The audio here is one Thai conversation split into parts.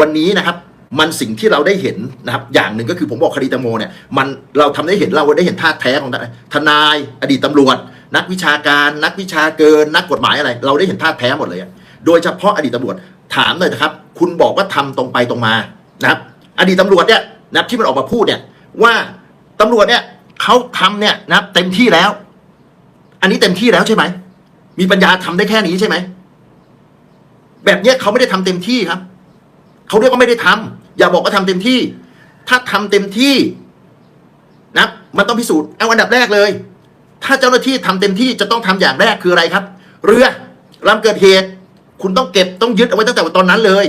วันนี้นะครับมันสิ่งที่เราได้เห็นนะครับอย่างหนึ่งก็คือผมบอกคดีแตงโมเนี่ยมันเราทำได้เห็นเราได้เห็นท่าแท้ของทนายอดีตตำรวจ นักวิชาการ นักวิชาเกิน นักกฎหมายอะไร เราได้เห็นท่าแท้หมดเลยอะโดยเฉพาะอดีตตำรวจถามเลยนะครับ คุณบอกว่าทำตรงไปตรงมานะครับ อดีตตำรวจเนี่ยนะครับที่มันออกมาพูดเนี่ยว่าตำรวจเนี่ยเขาทำเนี่ยนะครับเต็มที่แล้ว อันนี้เต็มที่แล้วใช่ไหมมีปัญญาทำได้แค่นี้ใช่ไหมแบบเนี้ยเขาไม่ได้ทำเต็มที่ครับ เขาเรียกว่าไม่ได้ทำอย่าบอกว่าทำเต็มที่ ถ้าทำเต็มที่นะมันต้องพิสูจน์เอาอันดับแรกเลย ถ้าเจ้าหน้าที่ทำเต็มที่จะต้องทำอย่างแรกคืออะไรครับ เรือลำเกิดเหตุ คุณต้องเก็บต้องยึดเอาไว้ตั้งแต่ตอนนั้นเลย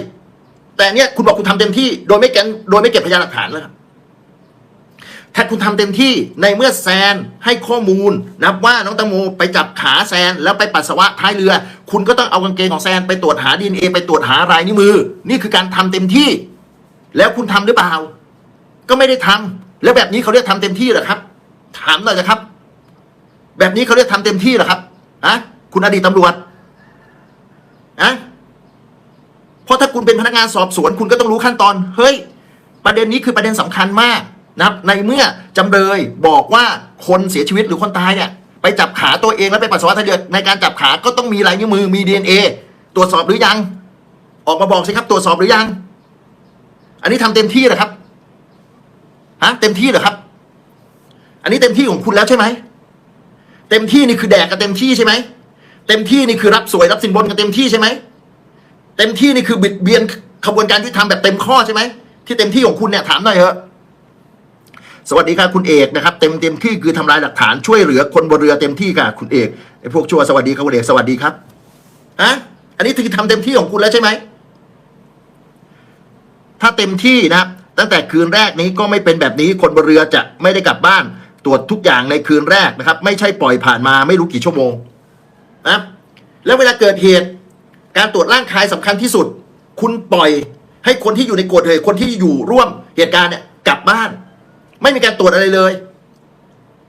แต่เนี้ยคุณบอกคุณทำเต็มที่ โดยไม่แกนโดยไม่เก็บพยานหลักฐานแล้วครับ ถ้าคุณทำเต็มที่ในเมื่อแซนให้ข้อมูลนะว่าน้องตังโมไปจับขาแซนแล้วไปปัสสาวะท้ายเรือ คุณก็ต้องเอากางเกงของแซนไปตรวจหาดีเอ็นไปตรวจหารายนิ้วมือ นี่คือการทำเต็มที่ แล้วคุณทำหรือเปล่า ก็ไม่ได้ทำแล้วแบบนี้เขาเรียกทำเต็มที่หรอครับ ถามหน่อยนะครับ แบบนี้เขาเรียกทำเต็มที่หรอครับอะคุณอดีตตำรวจอะเพราะถ้าคุณเป็นพนักงานสอบสวน คุณก็ต้องรู้ขั้นตอน เฮ้ย ประเด็นนี้คือประเด็นสำคัญมาก นะครับในเมื่อจำเลยบอกว่าคนเสียชีวิตหรือคนตายเนี่ยไปจับขาตัวเองแล้วไปปัสสาวะท้ายเรือในการจับขาก็ต้องมีลายนิ้วมือมีดีเอตรวจสอบหรือยัง ออกมาบอกสิครับ ตรวจสอบหรือยัง อันนี้ทำเต็มที่เหรอครับฮะเต็มที่เหรอครับ อันนี้เต็มที่ของคุณแล้วใช่ไหมเต็มที่นี่คือแดกกันเต็มที่ใช่ไหมเต็มที่นี่คือรับสวยรับสินบนกันเต็มที่ใช่ไหมเต็มที่นี่คือบิดเบียนขบวนการที่ทำแบบเต็มข้อใช่ไหมที่เต็มที่ของคุณเนี่ยถามหน่อยเถอะ สวัสดีครับคุณเอกนะครับเต็มเต็มที่คือทำลายหลักฐานช่วยเหลือคนบนเรือเต็มที่ค่ะคุณเอกไอ้พวกชั่วสวัสดีครับคุณเอกสวัสดีครับอะอันนี้คือทำเต็มที่ของคุณแล้วใช่ไหมถ้าเต็มที่นะตั้งแต่คืนแรกนี้ก็ไม่เป็นแบบนี้คนบนเรือจะไม่ได้กลับบ้าน ตรวจทุกอย่างในคืนแรกนะครับ ไม่ใช่ปล่อยผ่านมาไม่รู้กี่ชั่วโมงนะแล้วเวลาเกิดเหตุ การตรวจร่างกายสำคัญที่สุด คุณปล่อยให้คนที่อยู่ในกดเหตุคนที่อยู่ร่วมเหตุการณ์เนี่ยกลับบ้าน ไม่มีการตรวจอะไรเลย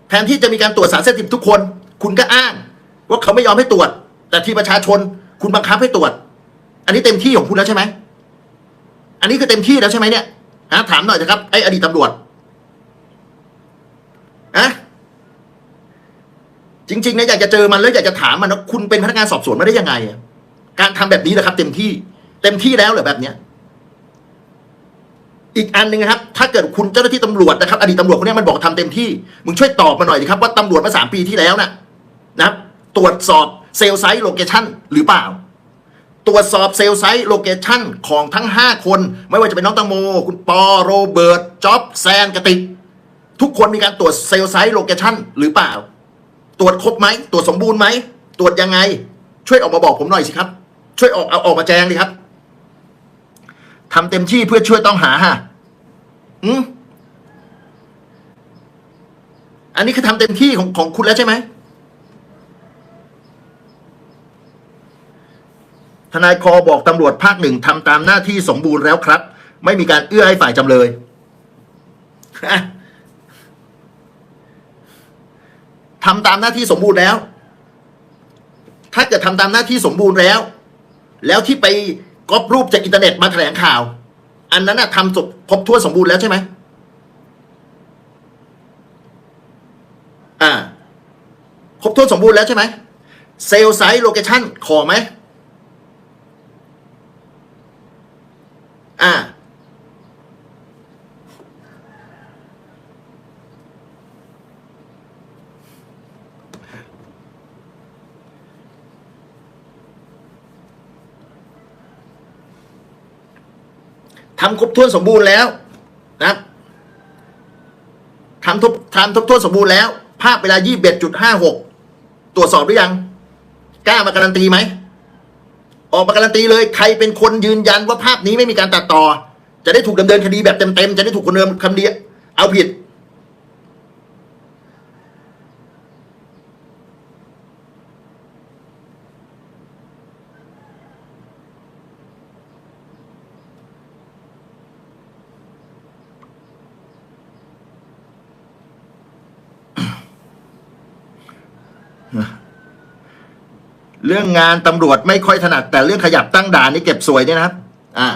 แทนที่จะมีการตรวจสารเสพติดทุกคน คุณก็อ้าง ว่าเขาไม่ยอมให้ตรวจ แต่ที่ประชาชน คุณบังคับให้ตรวจ อันนี้เต็มที่ของคุณแล้วใช่ไหมอันนี้คือเต็มที่แล้วใช่ไหมเนี่ยฮะถามหน่อยนะครับไอ้อดีตตำรวจอะจริงๆนี่ยอยากจะเจอมันแล้วอยากจะถามมันว่าคุณเป็นพนักงานสอบสวนมาได้ยังไง การทำแบบนี้นะครับ เต็มที่ เต็มที่แล้วเหรอแบบเนี้ย อีกอันหนึ่งนะครับ ถ้าเกิดคุณเจ้าหน้าที่ตำรวจนะครับ อดีตตำรวจคนนี้มันบอกทำเต็มที่ มึงช่วยตอบมาหน่อยดิครับว่าตำรวจเมาสามปีที่แล้วน่ะนะครับ ตรวจสอบเซลล์ไซต์โลเคชั่นหรือเปล่า ตรวจสอบเซลล์ไซต์โลเคชั่นของทั้ง 5 คน ไม่ว่าจะเป็นน้องตังโม คุณปอโรเบิร์ตจ็อบแซนกติก ทุกคนมีการตรวจเซลล์ไซต์โลเคชั่นหรือเปล่า ตรวจครบไหมตรวจสมบูรณ์ไหมตรวจยังไง ช่วยออกมาบอกผมหน่อยสิครับ ช่วยออกเอาออกมาแจ้งดิครับทำเต็มที่เพื่อช่วยต้องหาฮะ อืมอันนี้คือทำเต็มที่ของของคุณแล้วใช่ไหมทนายคอบอกตำรวจภาคหนึ่งทำตามหน้าที่สมบูรณ์แล้วครับ ไม่มีการเอื้อให้ฝ่ายจำเลยทำตามหน้าที่สมบูรณ์แล้ว ถ้าเกิดทำตามหน้าที่สมบูรณ์แล้ว แล้วที่ไปก๊อปรูปจากอินเทอร์เน็ตมาแถลงข่าว อันนั้นน่ะทำจบครบถ้วนสมบูรณ์แล้วใช่ไหมอ่า ครบถ้วนสมบูรณ์แล้วใช่ไหมเซลล์ไซส์โลเคชั่นขอไหมอ่า ทำครบถ้วนสมบูรณ์แล้วนะครับทำทบทำทบถ้วนสมบูรณ์แล้ว ภาพเวลา 21.56 ตรวจสอบหรือยัง กล้ามาการันตีไหม ออกมาการันตีเลย ใครเป็นคนยืนยันว่าภาพนี้ไม่มีการตัดต่อ จะได้ถูกดำเนินคดีแบบเต็มๆ จะได้ถูกคนเดิมคดีเอาผิด เรื่องงานตำรวจไม่ค่อยถนัด แต่เรื่องขยับตั้งด่านนี่เก็บสวยเนี่ยนะครับ อ่า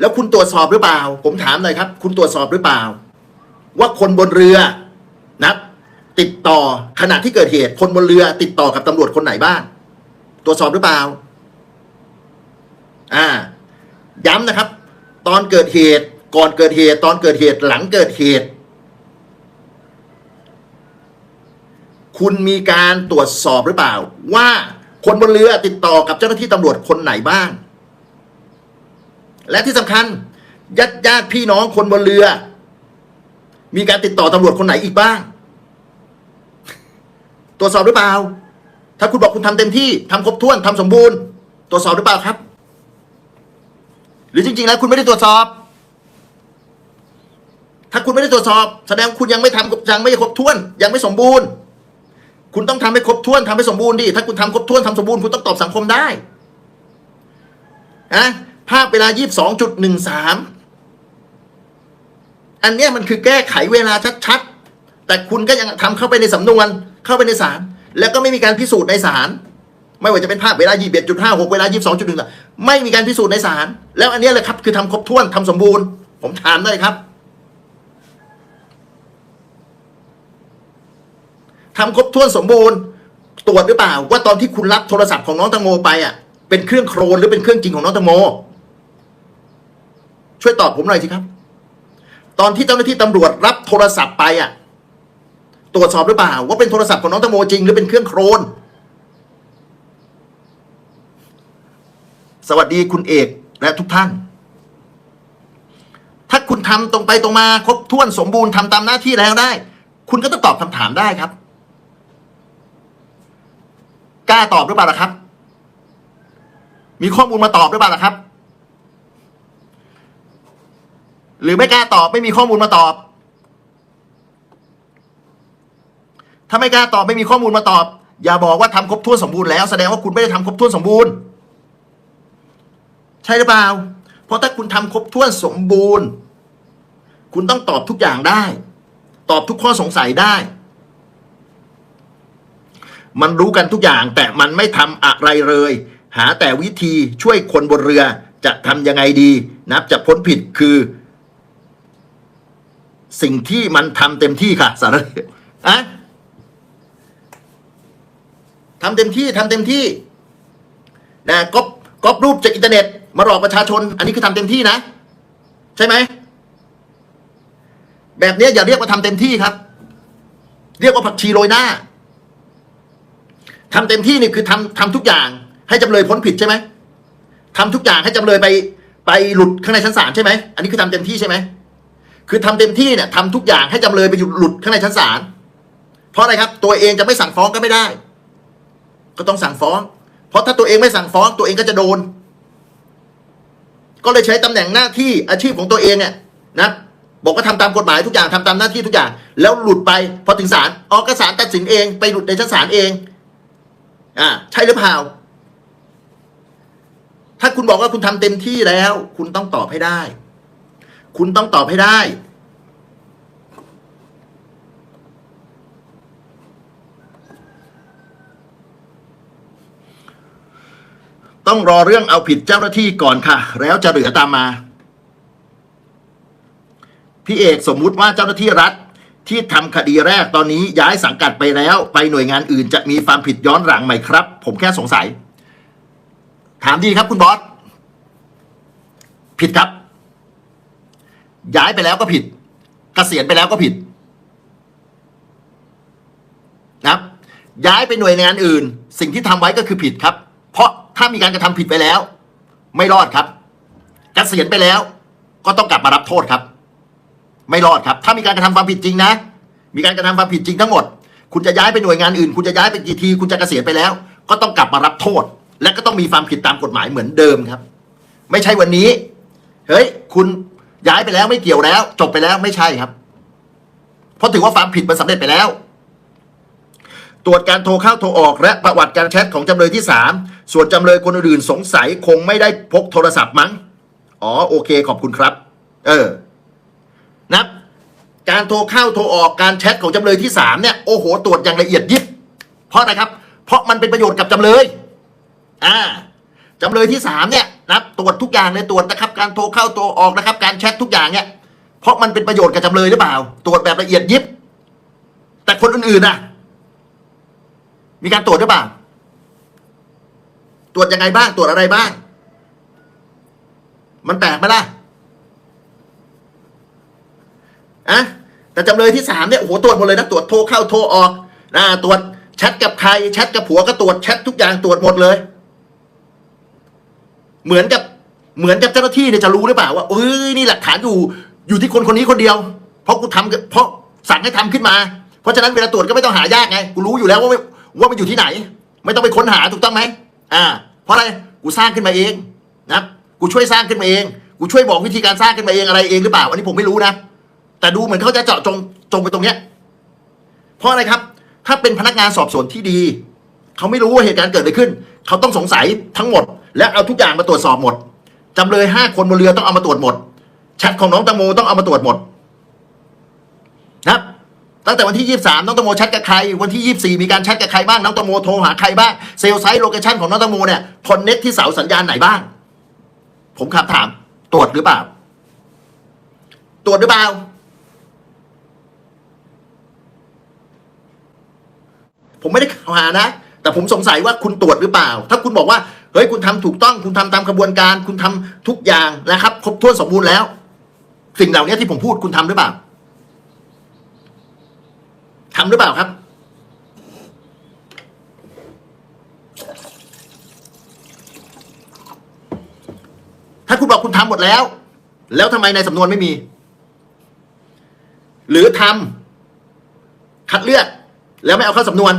แล้วคุณตรวจสอบหรือเปล่า ผมถามหน่อยครับ คุณตรวจสอบหรือเปล่า ว่าคนบนเรือนะติดต่อขณะที่เกิดเหตุคนบนเรือ ติดต่อกับตำรวจคนไหนบ้างตรวจสอบหรือเปล่า อ่า ย้ำนะครับ ตอนเกิดเหตุ ก่อนเกิดเหตุ ตอนเกิดเหตุ หลังเกิดเหตุ คุณมีการตรวจสอบหรือเปล่า ว่าคนบนเรือติดต่อกับเจ้าหน้าที่ตำรวจคนไหนบ้าง และที่สำคัญญาติญาติพี่น้องคนบนเรือ มีการติดต่อตำรวจคนไหนอีกบ้าง ตรวจสอบหรือเปล่า ถ้าคุณบอกคุณทำเต็มที่ทำครบถ้วนทำสมบูรณ์ ตรวจสอบหรือเปล่าครับ หรือจริง ๆ แล้วคุณไม่ได้ตรวจสอบ ถ้าคุณไม่ได้ตรวจสอบ แสดงคุณยังไม่ทำยังไม่ครบถ้วน ยังไม่สมบูรณ์ คุณต้องทำให้ครบถ้วนทำให้สมบูรณ์ดิถ้าคุณทำครบถ้วนทำสมบูรณ์คุณต้องตอบสังคมได้นะภาพเวลา 22.13 อันเนี้ยมันคือแก้ไขเวลาชัดๆ แต่คุณก็ยังทำเข้าไปในสำนวน เข้าไปในศาล แล้วก็ไม่มีการพิสูจน์ในศาล ไม่ว่าจะเป็นภาพเวลา 21.56 เวลา 22.1 ไม่มีการพิสูจน์ในศาล แล้วอันเนี้ยแหละครับคือทำครบถ้วนทำสมบูรณ์ ผมถามได้ครับ ทำครบถ้วนสมบูรณ์ตรวจหรือเปล่า ว่าตอนที่คุณรับโทรศัพท์ของน้องตังโมไปอะ เป็นเครื่องโครนหรือเป็นเครื่องจริงของน้องตังโม ช่วยตอบผมหน่อยสิครับ ตอนที่เจ้าหน้าที่ตำรวจรับโทรศัพท์ไปอะ ตรวจสอบหรือเปล่า ว่าเป็นโทรศัพท์ของน้องตังโมจริงหรือเป็นเครื่องโครนสวัสดีคุณเอกและทุกท่าน ถ้าคุณทำตรงไปตรงมาครบถ้วนสมบูรณ์ทำตามหน้าที่แล้วได้ คุณก็ต้องตอบคำถามได้ครับ กล้าตอบหรือเปล่าล่ะครับ มีข้อมูลมาตอบหรือเปล่าล่ะครับ หรือไม่กล้าตอบไม่มีข้อมูลมาตอบ ถ้าไม่กล้าตอบไม่มีข้อมูลมาตอบ อย่าบอกว่าทำครบถ้วนสมบูรณ์แล้วแสดงว่าคุณไม่ได้ทำครบถ้วนสมบูรณ์ ใช่หรือเปล่า เพราะถ้าคุณทำครบถ้วนสมบูรณ์ คุณต้องตอบทุกอย่างได้ ตอบทุกข้อสงสัยได้ มันรู้กันทุกอย่างแต่มันไม่ทำอะไรเลย หาแต่วิธีช่วยคนบนเรือจะทำยังไงดีนับจะพ้นผิดคือ สิ่งที่มันทำเต็มที่ค่ะ สารเลวอะทำเต็มที่ทำเต็มที่นะก๊อปก๊อปรูปจากอินเทอร์เน็ต มาหลอกประชาชน อันนี้คือทำเต็มที่นะ ใช่ไหมแบบนี้อย่าเรียกว่าทำเต็มที่ครับ เรียกว่าผักชีโรยหน้า ทำเต็มที่นี่คือทำทำทุกอย่าง ให้จำเลยพ้นผิดใช่ไหมทำทุกอย่างให้จำเลยไปไปหลุดข้างในชั้นศาลใช่ไหมอันนี้คือทำเต็มที่ใช่ไหมคือทำเต็มที่เนี่ยทำทุกอย่างให้จำเลยไปอยู่หลุดข้างในชั้นศาลเพราะอะไรครับ ตัวเองจะไม่สั่งฟ้องก็ไม่ได้ ก็ต้องสั่งฟ้อง เพราะถ้าตัวเองไม่สั่งฟ้อง ตัวเองก็จะโดน ก็เลยใช้ตำแหน่งหน้าที่อาชีพของตัวเองเนี่ยนะบอกว่าทำตามกฎหมายทุกอย่างทำตามหน้าที่ทุกอย่าง แล้วหลุดไปพอถึงศาลออกศาลตัดสินเองไปหลุดในชั้นศาลเอง อ่าใช่หรือเปล่า ถ้าคุณบอกว่าคุณทำเต็มที่แล้ว คุณต้องตอบให้ได้ คุณต้องตอบให้ได้ต้องรอเรื่องเอาผิดเจ้าหน้าที่ก่อนค่ะ แล้วจะเหลือตามมา พี่เอกสมมุติว่าเจ้าหน้าที่รัฐ ที่ทำคดีแรกตอนนี้ย้ายสังกัดไปแล้ว ไปหน่วยงานอื่นจะมีความผิดย้อนหลังไหมครับ ผมแค่สงสัย ถามดีครับคุณบอสผิดครับ ย้ายไปแล้วก็ผิดเกษียณไปแล้วก็ผิดนะย้ายไปหน่วยงานอื่น สิ่งที่ทำไว้ก็คือผิดครับ เพราะถ้ามีการกระทำผิดไปแล้ว ไม่รอดครับเกษียณไปแล้ว ก็ต้องกลับมารับโทษครับ ไม่รอดครับ ถ้ามีการกระทำความผิดจริงนะ มีการกระทำความผิดจริงทั้งหมด คุณจะย้ายไปหน่วยงานอื่น คุณจะย้ายไปกี่ที คุณจะเกษียณไปแล้ว ก็ต้องกลับมารับโทษ และก็ต้องมีความผิดตามกฎหมายเหมือนเดิมครับ ไม่ใช่วันนี้ เฮ้ย คุณย้ายไปแล้วไม่เกี่ยวแล้ว จบไปแล้วไม่ใช่ครับ เพราะถือว่าความผิดมันสำเร็จไปแล้ว ตรวจการโทรเข้าโทรออกและประวัติการแชทของจำเลยที่สามส่วนจำเลยคนอื่นสงสัยคงไม่ได้พกโทรศัพท์มั้ง อ๋อโอเค ขอบคุณครับ เออ นับการโทรเข้าโทรออกการแชทของจำเลยที่สามเนี่ยโอ้โหตรวจอย่างละเอียดยิบ เพราะอะไรครับ เพราะมันเป็นประโยชน์กับจำเลยอ่าจำเลยที่สามเนี่ยนะตรวจทุกอย่างเลยตรวจนะครับ การโทรเข้าโทรออกนะครับ การแชททุกอย่างเนี่ยเพราะมันเป็นประโยชน์กับจำเลยหรือเปล่า ตรวจแบบละเอียดยิบ แต่คนอื่นๆน่ะมีการตรวจหรือเปล่า ตรวจยังไงบ้างตรวจอะไรบ้าง มันแปลกไหมล่ะ อะแต่จำเลยที่สามเนี่ยโอ้โหตรวจหมดเลยนะตรวจโทรเข้าโทรออกนะตรวจแชทกับใครแชทกับผัวก็ตรวจแชททุกอย่างตรวจหมดเลย เหมือนกับเหมือนกับเจ้าหน้าที่เนี่ยจะรู้หรือเปล่าว่าเอ้ยนี่หลักฐานอยู่อยู่ที่คนคนนี้คนเดียว เพราะกูทำเพราะสั่งให้ทำขึ้นมา เพราะฉะนั้นเวลาตรวจก็ไม่ต้องหายากไงกูรู้อยู่แล้วว่าว่ามันอยู่ที่ไหน ไม่ต้องไปค้นหาถูกต้องไหมอ่า เพราะอะไรกูสร้างขึ้นมาเองนะกูช่วยสร้างขึ้นมาเองกูช่วยบอกวิธีการสร้างขึ้นมาเองอะไรเองหรือเปล่าอันนี้ผมไม่รู้นะ แต่ดูเหมือนเขาจะเจาะจงจงไปตรงเนี้ย เพราะอะไรครับ ถ้าเป็นพนักงานสอบสวนที่ดี เขาไม่รู้ว่าเหตุการณ์เกิดอะไรขึ้น เขาต้องสงสัยทั้งหมด และเอาทุกอย่างมาตรวจสอบหมดจำเลยห้าคนบนเรือต้องเอามาตรวจหมดแชทของน้องตังโมต้องเอามาตรวจหมดนะตั้งแต่วันที่ 23 น้องตังโมแชทกับใคร วันที่ 24 มีการแชทกับใครบ้าง น้องตังโมโทรหาใครบ้าง เซลล์ไซต์โลเคชันของน้องตังโมเนี่ย คอนเน็กที่เสาสัญญาณไหนบ้าง ผมคำถาม ตรวจหรือเปล่า ตรวจหรือเปล่า ผมไม่ได้กล่าวหานะ แต่ผมสงสัยว่าคุณตรวจหรือเปล่า ถ้าคุณบอกว่าเฮ้ยคุณทำถูกต้อง คุณทำตามกระบวนการ คุณทำทุกอย่างนะครับ ครบถ้วนสมบูรณ์แล้ว สิ่งเหล่านี้ที่ผมพูดคุณทำหรือเปล่าทำหรือเปล่าครับ ถ้าคุณบอกคุณทำหมดแล้ว แล้วทำไมในสำนวนไม่มี หรือทำคัดเลือก แล้วไม่เอาเข้าสำนวน